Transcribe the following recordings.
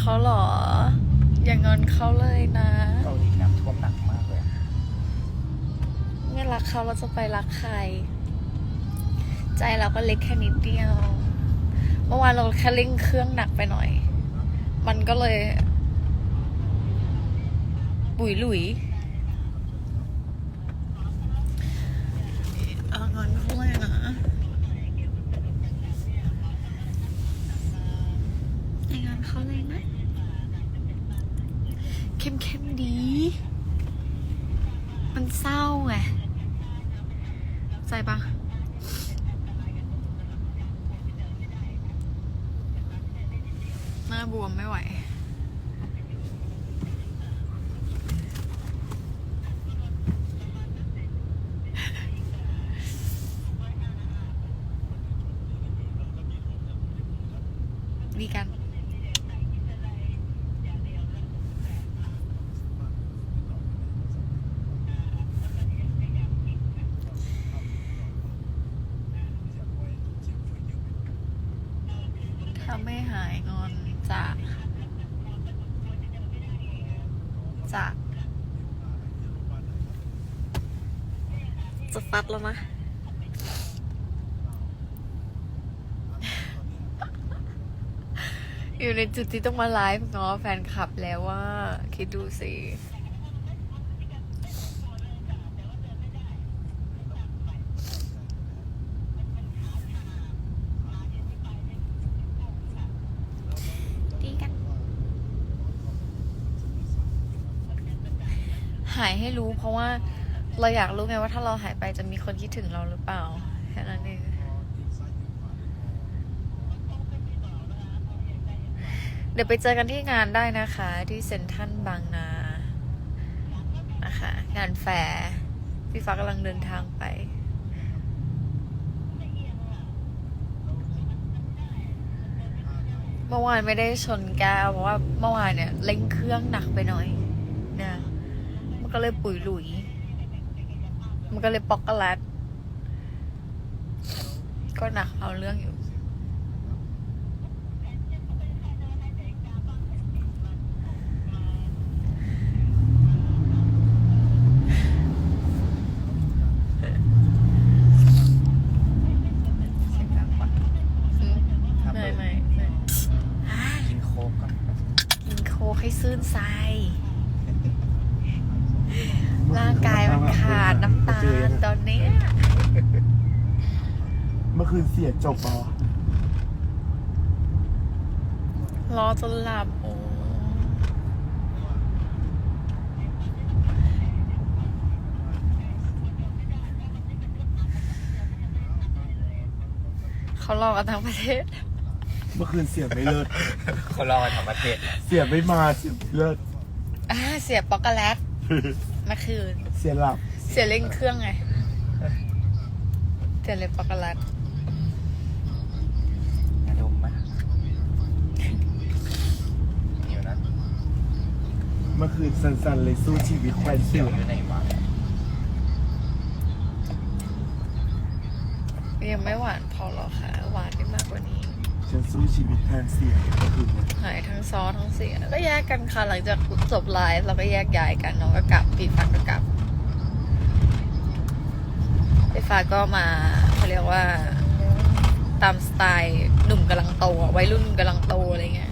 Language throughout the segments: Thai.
งอนเขาเหรอ อย่างอนเขาเลยนะเกาหลีน้ำท่วมหนักมากเลยอะไม่รักเขาเราจะไปรักใคร ใจเราก็เล็กแค่นิดเดียว เมื่อวานเราแค่เร่งเครื่องหนักไปหน่อย มันก็เลยบุยหลุยเอางอนเขาเลยนะอย่างอนเขาเลยนะ เข้มเข้มๆดี มันเศร้าไงใจปะหน้าบวม ไม่ไหว ดีกัน ถ้าไม่หายงอนจะจะ จะฟัดแล้วมะอยู่ในจุดที่ต้องมาไลฟ์ง้อแฟนคลับแล้วว่า คิดดูสิดีกันหายให้รู้เพราะว่า เราอยากรู้ไงว่าถ้าเราหายไปจะมีคนคิดถึงเราหรือเปล่าแค่นั้นเองเดี๋ยวไปเจอกันที่งานได้นะคะ ที่เซ็นทรัลบางนานะคะงานแฟร์พี่ฟ้ากำลังเดินทางไป เมื่อวานไม่ได้ชนแก้วเพราะว่าเมื่อวานเนี่ยเร่งเครื่องหนักไปหน่อยนะมันก็เลยปุ๋ยหลุย มันก็เลยปอกกะแลตก็หนักเอาเรื่องอยู่ เสียงดังปะ อืม ครับ ไม่ไม่ไม่อ่า กินโค้กก่อน กินโคกให้ซื่นใจ ร่างกายมันขาดน้ำตาลตอนเนี้ย เมื่อ คืนเสียจบปะวะรอจนหลับโอ้เขารอกันทั้งประเทศ เมื่อคืนเสียไม่เลิศเขารอกันทั้งประเทศ เสียไม่มาเสียไม่เลิศ อ่าเสียปอกโกแลตเมื่อคืน เสียหลับ เสียเร่งเครื่องไง เสียเลยปอกโกแลต งาดมไหมเดี๋ยวนะ เมื่อคืนสันๆเลยสู้ชีวิตแควนเสีเสียยววอยู่ไหนวะยังไม่หวานพอหรอกค่ะ หวานได้มากกว่านี้ ฉันสู้ชีวิตแทนเสียเมื่อคืนเนี่ยหายทั้งซอสทั้งเสียก็แยกกันค่ะหลังจากจบไลฟ์เราก็แยกย้ายกันน้องก็กลับปีฟ้าก็กลับปีฟ้าก็มาเขาเรียกว่า ตามสไตล์หนุ่มกำลังโตอะวัยรุ่นกำลังโตอะไรเงี้ย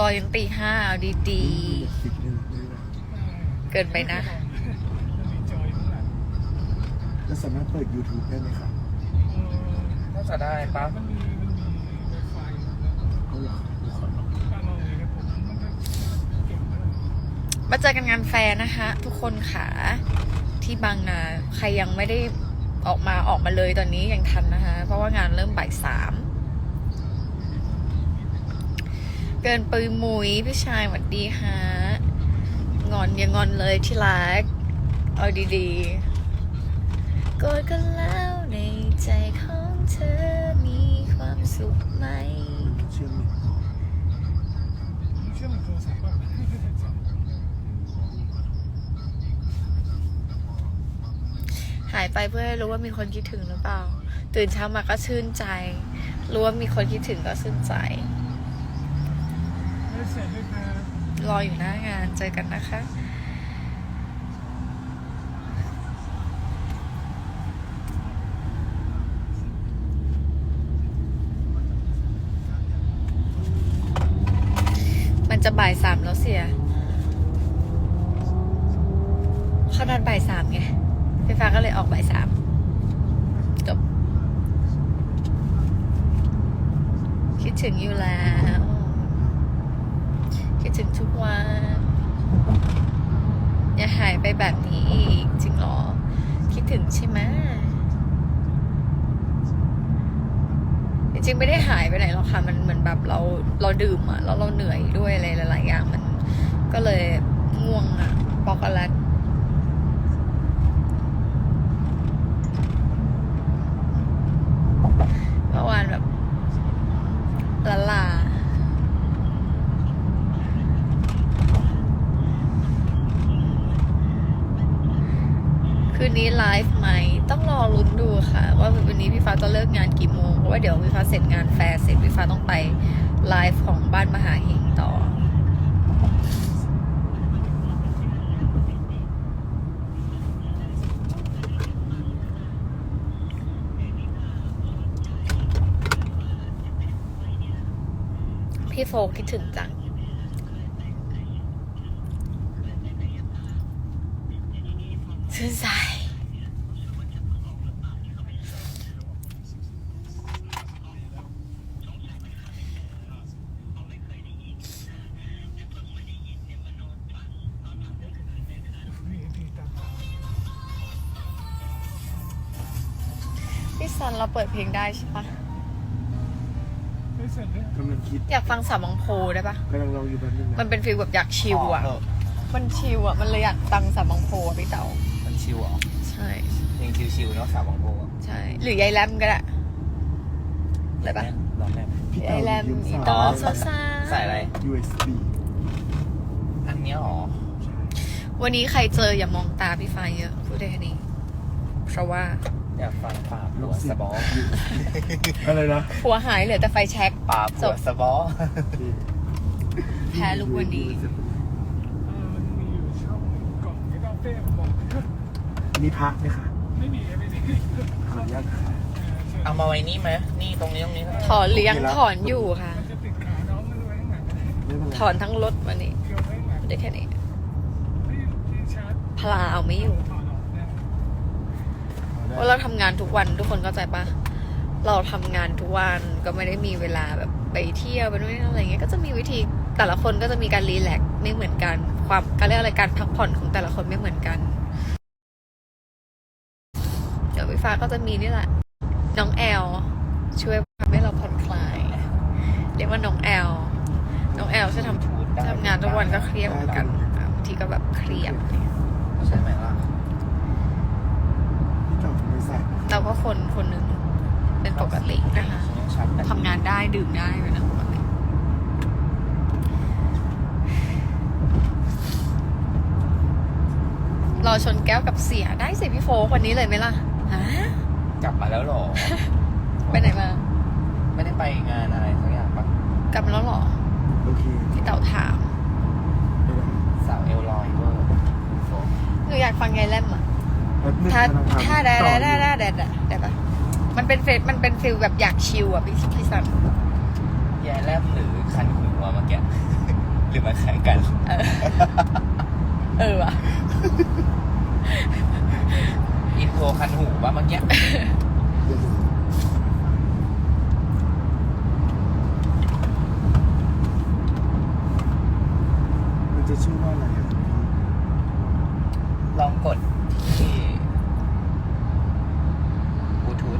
รอยันตีห้าเอาดีสิบหนึ่งเลยนะๆเกินไปนะจะสามารถเปิด YouTube ได้ไหมครับน่าจะได้ปะเอาเหรอดูก่อนเนอะมาเจอกันงานแฟร์นะคะ ทุกคนค่ะ ที่บางนา ใครยังไม่ได้ออกมาออกมาเลยตอนนี้ยังทันนะคะ เพราะว่างานเริ่มบ่ายสาม เกินปืนมุยพี่ชายหวัดดีฮะงอนอย่างอนเลยที่รักเอาดีๆกอดกันแล้วในใจของเธอมีความสุขไหมหายไปเพื่อให้รู้ว่ามีคนคิดถึงหรือเปล่า ตื่นเช้ามาก็ชื่นใจ รู้ว่ามีคนคิดถึงก็ชื่นใจ รออยู่หน้างานเจอกันนะคะมันจะบ่ายสามแล้วเสียเขานัดบ่ายสามไงไฟฟ้าก็เลยออกบ่ายสามจบคิดถึงอยู่แล้ว ถึงทุกวัน อย่าหายไปแบบนี้อีก จริงหรอ คิดถึงใช่ไหมจริงไม่ได้หายไปไหนหรอกค่ะ มันเหมือนแบบเราเราดื่มอะแล้วเราเหนื่อยด้วยอะไรหลาย ๆ อย่างมันก็เลยง่วงอะปอกแลตเมื่อวานแบบละลา คืนนี้ไลฟ์ไหมต้องรอลุ้นดูค่ะ ว่าวันนี้พี่ฟ้าจะเลิกงานกี่โมงเพราะว่าเดี๋ยวพี่ฟ้าเสร็จงานแฟร์เสร็จพี่ฟ้าต้องไปไลฟ์ของบ้านมหาเฮงต่อพี่โฟคิดถึงจัง ชื่นใจ เราเปิดเพลงได้ใช่ปะไม่เสร็จเลยกำลังคิดอยากฟังสามองโพได้ปะกำลังลองอยู่แบบนึงมันนะเป็นฟีลแบบอยากชิลอะเออมันชิลอะมันเลยอยากตังสามองโพอะพี่เต๋ามันชิวเหรอใช่ เพลงชิวๆเนาะสาวบางโพอะใช่ หรือยายแรมก็ได้ได้ปะลองได้ไหมพี่ยายแรมยืมอีสาตออ๋อนซาซาใส่อะไร USB อันเนี้ยเหรอวันนี้ใครเจออย่ามองตาพี่ฟ้าเยอะพูดได้แค่นี้เพราะว่า อยากฟังป่าผัวสะบออะไรนะหัวหายเหลือแต่ไฟแช็กป่าผัวสะบอแพ้ลูกวันนี้เออมันมีอยู่ช่องหนึ่งกล่องที่ต้องเต้บอกมีพักไหมคะไม่มีไม่มีขออนุญาตค่ะเอามาไว้นี่ไหมนี่ตรงนี้ตรงนี้ก็ได้ถอนหรือยังถอนอยู่ค่ะมันจะติดขาน้องมันไว้ข้างหลังไม่เป็นไรถอนทั้งรถวันนี้เกี่ยวไว้ข้างหลังพูดได้แค่นี้ที่ที่ชาร์จพลาเอาไม่อยู่ ถอดออกนะเพราะเราทำงานทุกวันทุกคนเข้าใจปะเราทำงานทุกวันก็ไม่ได้มีเวลาแบบไปเที่ยวไปนู่นนี่นั่นอะไรเงี้ยก็จะมีวิธีแต่ละคนก็จะมีการรีแลกซ์ไม่เหมือนกัน ความการเรียกอะไรการพักผ่อนของแต่ละคนไม่เหมือนกันเดี๋ยววิฟ้าก็จะมีนี่แหละ น้องแอลช่วยทำให้เราผ่อนคลาย เรียกว่าน้องแอลน้องแอลจะทำพูดได้ทำงานทุกวันก็เครียดเหมือนกันอะบางทีก็แบบเครียดใช่ไหมล่ะพี่ต่อไม่ใส่ เราก็คนคนหนึ่งเป็นปกตินะคะชัดแต่ทำงานได้ดื่มได้เป็นเรื่องปกติรอชนแก้วกับเสียได้สิพี่โฟกวันนี้เลยไหมล่ะฮะกลับมาแล้วเหรอ ไปไหนมา ไม่ได้ไปงานอะไรสักอย่างปะกลับมาแล้วเหรอโอเคพี่เต่าถามไม่เป็นไรสาวเอลลอยเวอร์โฟหนูอยากฟังยายแลมอะแป๊บนึง ถ้ากำลังทำถ้าได้ต่อได้อยู่ได้ได้ได้ได้ปะมันเป็นเฟซมันเป็นฟิลแบบอยากชิลอะพี่พี่สันยายแลมหรือคันหูวะเมื่อกี้หรือมันขายกันเออเออว่ะอินโทรคันหูวะเมื่อกี้ เดี๋ยวดูมันจะชื่อว่าอะไรอะพี่ ลองกดที่บลูทูธ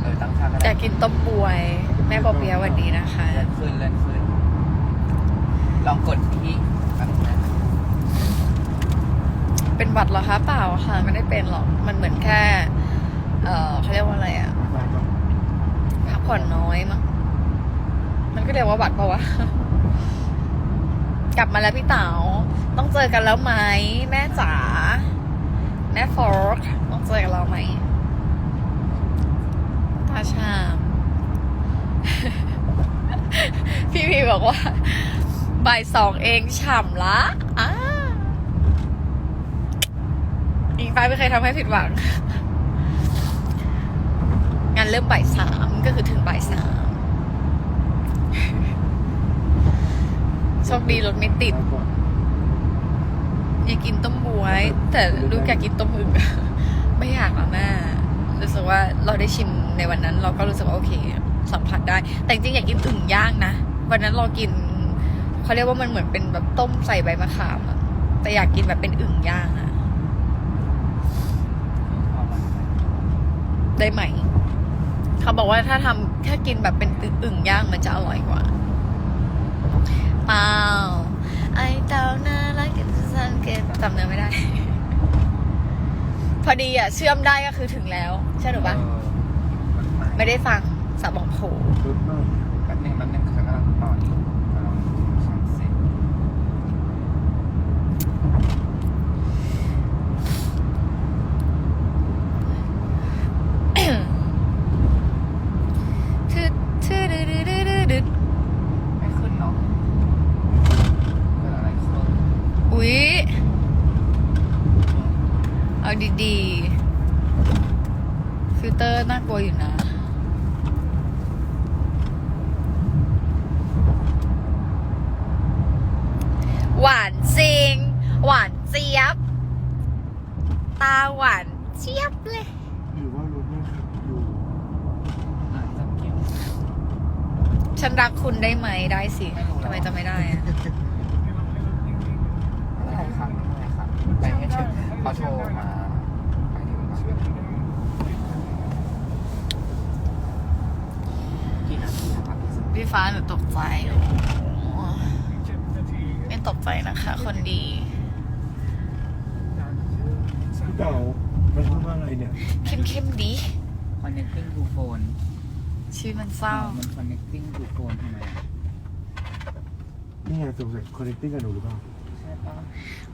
เออตั้งค่าก็ อ ได้ ยากกินต้มบวย แม่ปอเปียะวันนี้นะคะ เลื่อนขึ้นเลื่อนขึ้น ลองกดที่อันนั้น เป็นหวัดเหรอคะเปล่าค่ะ ไม่ได้เป็นหรอก มันเหมือนแค่ เออเขาเรียกว่าอะไรอะ มาก่อน พักผ่อนน้อยมั้ง มันก็เรียกว่าหวัดปะวะ กลับมาแล้วพี่เต๋าต้องเจอกันแล้วไหมแม่จ๋าแม่ฟอร์กต้องเจอกับเราไหมตาชามพี่พีบอกว่าบ่ายสองเองฉ่ำละอ้าอิงฟ้าไม่เคยทำให้ผิดหวัง งานเริ่มบ่ายสามก็คือถึงบ่ายสาม โชคดีรถไม่ติด อยากกินต้มบวย แต่ลูกอยากกินต้มอึ่งไม่อยากหรอกแม่รู้สึกว่าเราได้ชิมในวันนั้น เราก็รู้สึกว่าโอเค สัมผัสได้ แต่จริงอยากกินอึ่งย่างนะวันนั้นเรากินเขาเรียกว่ามันเหมือนเป็นแบบต้มใส่ใบมะขามอะแต่อยากกินแบบเป็นอึ่งย่างอะได้ไหม เขาบอกว่าถ้าทำถ้ากินแบบเป็นอึ่งย่างมันจะอร่อยกว่า เปล่าไอเต่าน่ารักกันสังเกตจำเนื้อไม่ได้ พอดีอะ เชื่อมได้ก็คือถึงแล้ว ใช่หรือปะเออมันมาไม่ได้ฟังสับบอกโผรถมาก แป๊บนึงแป๊บนึงฉันกำลังต่ออยู่กำลังสั่งเสร็จ ทืดทืดดืดดืดดืดดืด ไม่ขึ้นเนาะเกิดอะไรขึ้น อุ๊ย เอาดีๆ ฟิลเตอร์น่ากลัวอยู่นะ หวานจริง หวานเจี๊ยบ ตาหวานเจี๊ยบเลย หรือว่ารถไม่ขับอยู่ อาจจะเกี่ยว ฉันรักคุณได้ไหมได้สิทำไมจะไม่ได้อะไม่เป็นไรครับไม่เป็นไรครับไปให้เชิญเขาโทรมาไปถึงก่อนกี่นาทีนะครับพี่สุพี่ฟ้าหนูตกใจโอ้โหไม่ตกใจนะคะ คนดีพี่เต๋ามันพูดว่าอะไรเนี่ยเข้มเข้มๆดี connecting to phone ชีวิตมันเศร้า มัน connecting to phone ทำไมอะนี่ไงสงสัย connecting กับหนูหรือเปล่าใช่ปะ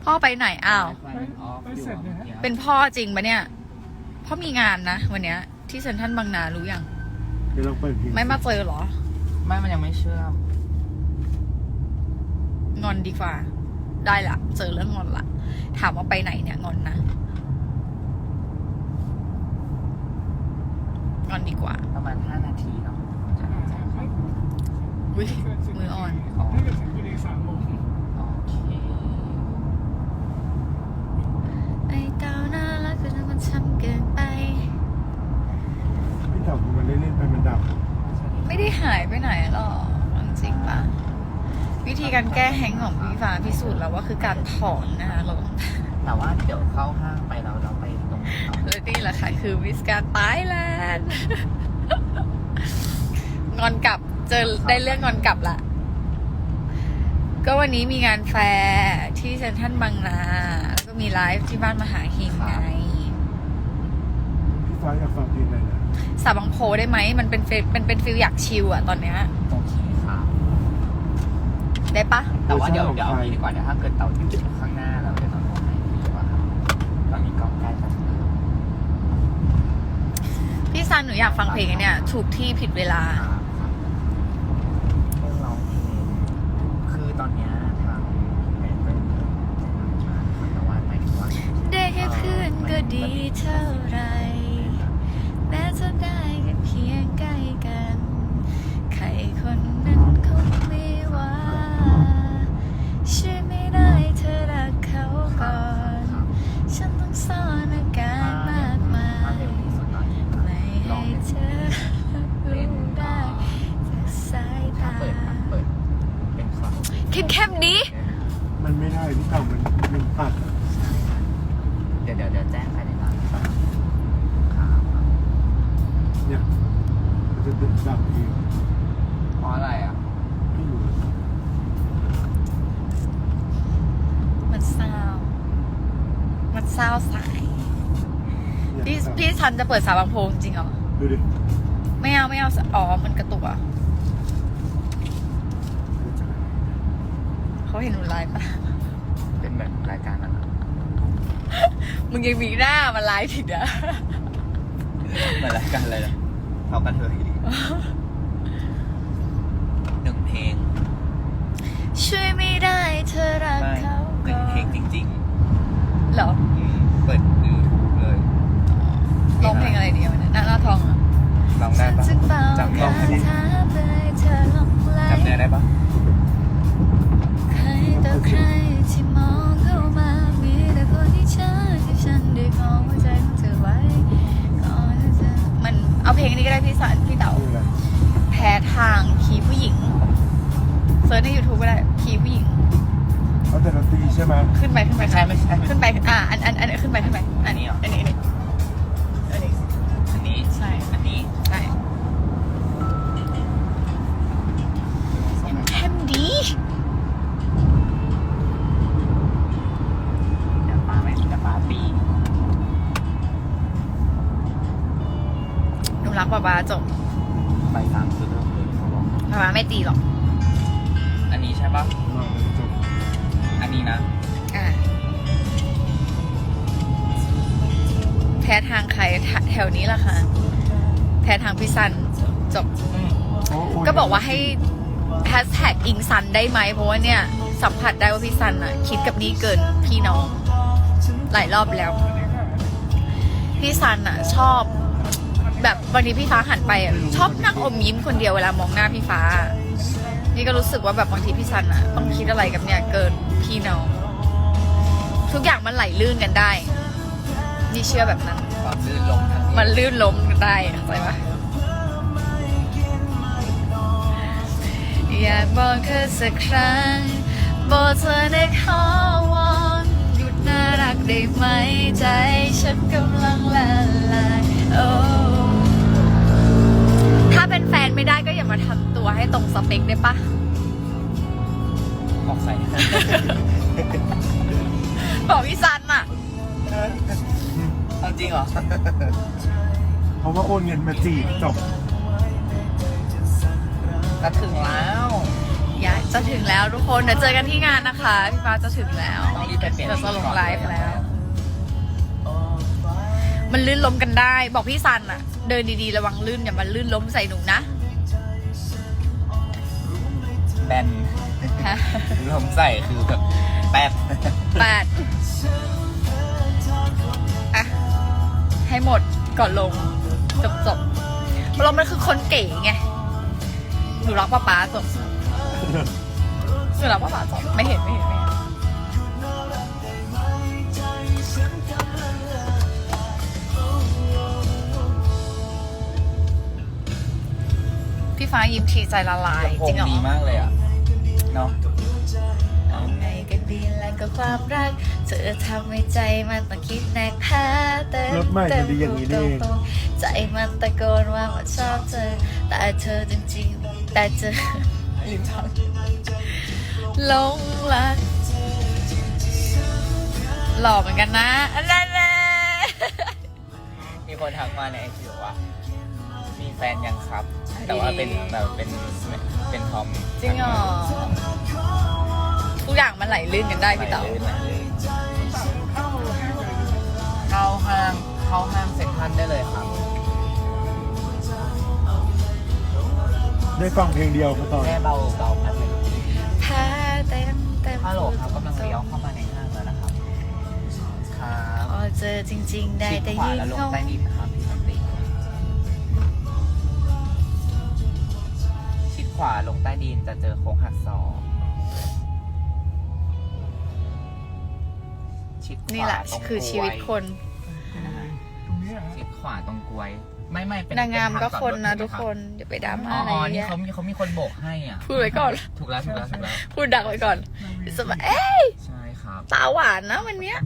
พ่อไปไหนอ้าว ไฟมันออฟอยู่อะเมื่อกี้เป็นพ่อจริงปะเนี่ย พ่อมีงานนะ วันเนี้ย ที่เซ็นทรัลบางนารู้ยัง เดี๋ยวลองเปิดเพลงไม่มาเจอเหรอ ไม่มันยังไม่เชื่อมงอนดีกว่า ได้ละ เจอเรื่องงอนละ ถามว่าไปไหนเนี่ยงอนนะ งอนดีกว่า ประมาณ 5 นาทีเนาะจะแจ้งเขาวิมืออ่อนอ๋อถ้าเกิดถึงพอดีสามโมงโอเคไอ้เต้าน่ารักแต่มันช้ำเกินไปพี่เต๋ามันเล่นๆไปมันดับไม่ได้หายไปไหนหรอกเอาจริงปะวิธีการแก้แฮงก์ของพี่ฟ้าพิสูจน์แล้วว่าคือการถอนนะคะลงแต่ว่าเดี๋ยวเข้าห้างไปเรา และนี่แหละค่ะคือวิสการตายแลนด์งอนกลับเจอได้เรื่องงอนกลับละ ก็วันนี้มีงานแฟร์ที่เซ็นทรัลบางนาแล้วก็มีไลฟ์ที่บ้านมหาหิงไงพี่ฟ้าอยากฟังเพลงอะไรนะสาบังโพได้ไหม มันเป็นฟิลเป็นเป็นฟิลอยากชิลอะตอนเนี้ย โอเคครับได้ปะแต่ว่าเดี๋ยวเดี๋ยวเอางี้ดีกว่าเดี๋ยวถ้าเกิดเต่าอยู่ข้างหน้าเราเดี๋ยวเราโทรให้ดีกว่าครับตอนนี้กล้องใกล้จะถึงแล้ว พี่ ซันหนูอยากฟังเพลงอันเนี่ย ถูกที่ผิดเวลาครับเรื่องร้องเพลงคือตอนเนี้ยทางแบรนด์เป็นแต่ว่าหมายถึงว่า ได้แค่เพื่อนก็ดีเท่าไหร เข้มๆนี้ มันไม่ได้พี่เต๋ามันมันตัดอะเดี๋ยวเดี๋ยวเดี๋ยวแจ้งภายในร้านครับครับเนี่ยมันจะดับเองเพราะอะไรอะ ไม่รู้มันเศร้ามันเศร้าสายเนี่ยพี่ตัดพี่ชันจะเปิดสาวบางโพงจริงเหรอดูดิ ไม่เอาไม่เอา อ๋อ มันกระตุกอะ เขาเห็นหนูไลฟ์ปะเป็นแบบรายการอะไรมึงยังมีหน้ามาไลฟ์ผิดอะเหมือนรายการอะไรนะเขากันเถอะหนึ่งเพลงช่วยไม่ได้เธอรักไม่เขาหนึ่งเพลงจริงเหรอๆอืมเปิดยูทูบเลยร้องเพลงอะไรดีวันนี้หน้าหน้าทองเหรอลองได้ปะ ฉันเป่าจำเนื้อคาถาเพื่อให้เธอหลงไหล จำเนื้อได้ปะใครต่อใครที่มองเข้ามามีแต่คนที่เชื่อที่ฉันได้คล้องหัวใจของเธอไว้ก่อนที่จะมันเอาเพลงนี้ก็ได้พี่สันพี่เต๋าคืออะไรแพ้ทางคีย์ผู้หญิงเซิร์ชใน YouTube ก็ได้คีย์ผู้หญิงเอาแต่ดนตรีใช่ไหมขึ้นไปขึ้นไปไม่ใช่ไม่ใช่ไม่ขึ้ใช่นไปอ่าอันอันอันขึ้นไปขึ้นไปอันนี้เหรออันนี้อันนี้อั แพ้ทางพี่ซันจบโอ้ยก็บอกว่าให้แฮชแท็กอิงซันได้ไหมเพราะว่าเนี่ยสัมผัสได้ว่าพี่ซันอะคิดกับนี่เกินพี่น้อง หลายรอบแล้ว พี่ซันอะชอบ แบบบางทีพี่ฟ้าหันไปอะชอบนั่งอมยิ้มคนเดียวเวลามองหน้าพี่ฟ้า นี่ก็รู้สึกว่าแบบบางทีพี่ซันอะต้องคิดอะไรกับเนี่ยเกินพี่น้อง ทุกอย่างมันไหลลื่นกันได้ นี่เชื่อแบบนั้นความลื่นลงทาง มันลื่นล้มกันได้เข้าใจปะอยากบอกเธอสักครั้งบอกเธอได้ขอวอนหยุดน่ารักได้ไหมใจฉันกำลังละลายโอ้ถ้าเป็นแฟนไม่ได้ก็อย่ามาทำตัวให้ตรงสเปคได้ปะออกใส่ บอกพี่ซันอะ เอาจริงเหรอ เพราะว่าโอนเงินมาจีบจบจะถึงแล้วอยากจะถึงแล้วทุกคนเดี๋ยวเจอกันที่งานนะคะ พี่ฟ้าจะถึงแล้วต้องรีบไปเปลี่ยนเราจะลงไลฟ์แล้ว มันลื่นล้มกันได้ บอกพี่ซันอะเดินดีๆระวังลื่นอย่ามาลื่นล้มใส่หนูนะแบนฮะลมใส่คือแบบแป๊บแปดอะ ให้หมดก่อนลง จบจบเรามันคือคนเก๋ไงหนูรักป้าป๊าจบหนูรักป้าป๊าจบไม่เห็นไม่เห็นไม่เห็นพี่ฟ้ายิ้มทีใจละลาย จริงเหรอดีมากเลยอะเนาะ ดีแล้วก็ความรัก เธอทำให้ใจมันต้องคิดแนกแพ้เต็มรถใหม่มันดีอย่างนี้นี่เองตรงๆใจมันตะโกนว่ามันชอบเธอ แต่เธอจริงๆ แต่เธอลิ้นพังหลงรักหล่อเหมือนกันนะอันนั้นแหละมีคนทักมาในไอจีว่า มีแฟนยังครับ แต่ว่าเป็นแบบเป็นเป็นทอมจริงเหรอ ทุกอย่างมันไหลลื่นกันได้พี่เต๋าไหลลื่นไหลลื่นเข้าห้างเข้าห้างเซ็นทรัลได้เลยครับได้ฟังเพลงเดียวก็ตอนแค่เบาเบาพัดเลยแพ้เต็มเต็มฮัลโหลครับกำลังเลี้ยวเข้ามาในห้างแล้วนะครับครับพอเจอจริง ๆ ได้ชิดแต่ขวายิ่งแล้วลงเข้าใต้ดินนะครับพี่สันติชิดขวาลงใต้ดินจะเจอโค้งหักศอก ชิดขวานี่แหละตรงคือชีวิตคนนะฮะตรงเนี้ยชิดขวาตรงกลวย ไม่ไม่เป็นนางงามเป็ก็ทจอดคนรถนะใช่ไหมทุกรับคนอย่าไปดราม่าอ๋ออะไรอ๋อเงี้นี่ยเขามีเขามีคนโบกให้อะพูดไว้ก่อน ถูกแล้วถูกแล้วถูกแล้วพูดดักไว้ก่อนสมัยเอ๊ะใช่ครับตาหวานนะวันเนี้ย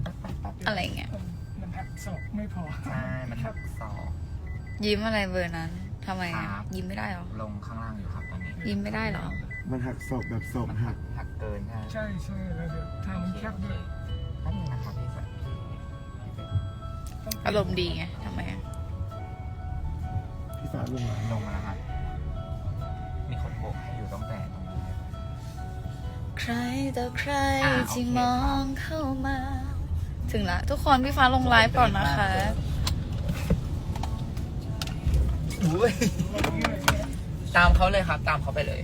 อะไรเงี้ย มันหักศอกไม่พอใช่มันหักศอก ยิ้มอะไรเบอร์นั้นทำไมอะครับ ยิ้มไม่ได้หรอ ลงข้างล่างอยู่ครับตอนนี้ยิ้มไม่ได้หรอ มันหักศอกแบบศอกมันหัหักกหักเกินใช่ไหมใช่ใช่แล้วเดี๋ยวทางมันแคบด้วย แป๊บนึงนะครับพี่สันต้องอารมณ์ดีไงทำไมอะพี่ฟ้าลงมาลงมาแล้วครับมีคนโบกให้อยู่ตั้งแต่ตรงนี้เลยใครต่อใครอ่าโอเค ที่มองเข้ามา ถึงละ ทุกคนพี่ฟ้าลงไลฟ์ก่อนนะคะ อุ้ยตามเขาเลยครับ ตามเขาไปเลย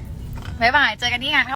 บ๊ายบาย เจอกันที่งานครับ